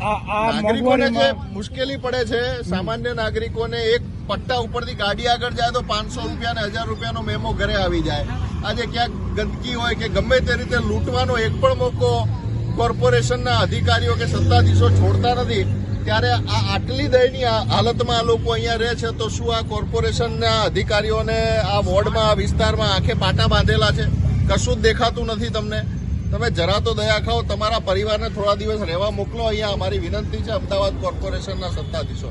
નાગરિકોને જે મુશ્કેલી પડે છે સામાન્ય નાગરિકોને એક પટ્ટા ઉપરથી ગાડી આગળ જાય તો પાંચસો રૂપિયા ને હજાર રૂપિયાનો મેમો ઘરે આવી જાય. આજે ક્યાંક ગંદકી હોય કે ગમે તે રીતે લૂંટવાનો એક પણ મોકો કોર્પોરેશનના અધિકારીઓ કે સત્તાધીશો છોડતા નથી ત્યારે આ આટલી દયનીય હાલતમાં આ લોકો અહીંયા રહે છે તો શું આ કોર્પોરેશનના અધિકારીઓને આ વોર્ડમાં આ વિસ્તારમાં આંખે પાટા બાંધેલા છે? કશું જ દેખાતું નથી તમને. તમે જરા તો દયા ખાઓ, તમારા પરિવારને થોડા દિવસ રહેવા મોકલો. અહીંયા અમારી વિનંતી છે, અમદાવાદ કોર્પોરેશનના સત્તાધીશો.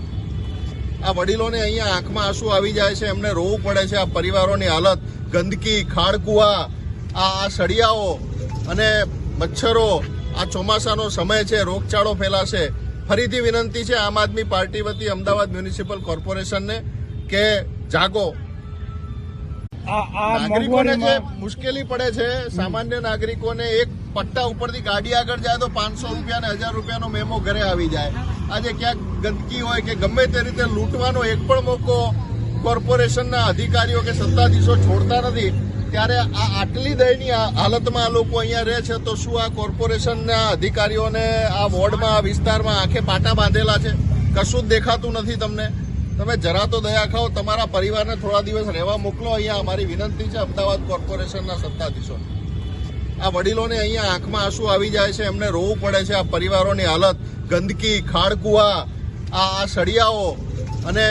આ વડીલોને અહીંયા આંખમાં આંસુ આવી જાય છે, એમને રોવું પડે છે આ પરિવારોની હાલત. ગંદકી, ખાડકુવા, આ સળિયાઓ અને મચ્છરો, આ ચોમાસાનો સમય છે, રોગચાળો ફેલાશે. ફરીથી વિનંતી છે, આમ આદમી પાર્ટી વતી અમદાવાદ મ્યુનિસિપલ કોર્પોરેશનને કે જાગો. નાગરિકોને જે મુશ્કેલી પડે છે સામાન્ય નાગરિકોને એક પટ્ટા ઉપરથી ગાડી આગળ જાય તો પાંચસો રૂપિયા ને હજાર રૂપિયાનો મેમો ઘરે આવી જાય. આજે ક્યાંક ગંદકી હોય કે ગમે તે રીતે લૂંટવાનો એક પણ મોકો કોર્પોરેશનના અધિકારીઓ કે સત્તાધીશો છોડતા નથી ત્યારે આ આટલી દયનીય હાલતમાં આ લોકો અહીંયા રહે છે તો શું આ કોર્પોરેશનના અધિકારીઓને આ વોર્ડમાં આ વિસ્તારમાં આંખે પાટા બાંધેલા છે? કશું જ દેખાતું નથી તમને? તમે જરા તો દયા ખાઓ, તમારા પરિવારને થોડા દિવસ રહેવા મોકલો. અહીંયા અમારી વિનંતી છે અમદાવાદ કોર્પોરેશનના સત્તાધીશો. આ વડીલોને અહીંયા આંખમાં આંસુ આવી જાય છે, એમને રોવું પડે છે આ પરિવારોની હાલત. ગંદકી, ખાડકુવા, આ સળિયાઓ અને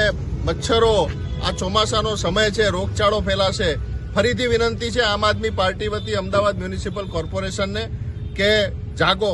મચ્છરો, આ ચોમાસાનો સમય છે, રોગચાળો ફેલાશે. ફરીથી વિનંતી છે આમ આદમી પાર્ટી વતી અમદાવાદ મ્યુનિસિપલ કોર્પોરેશનને કે જાગો.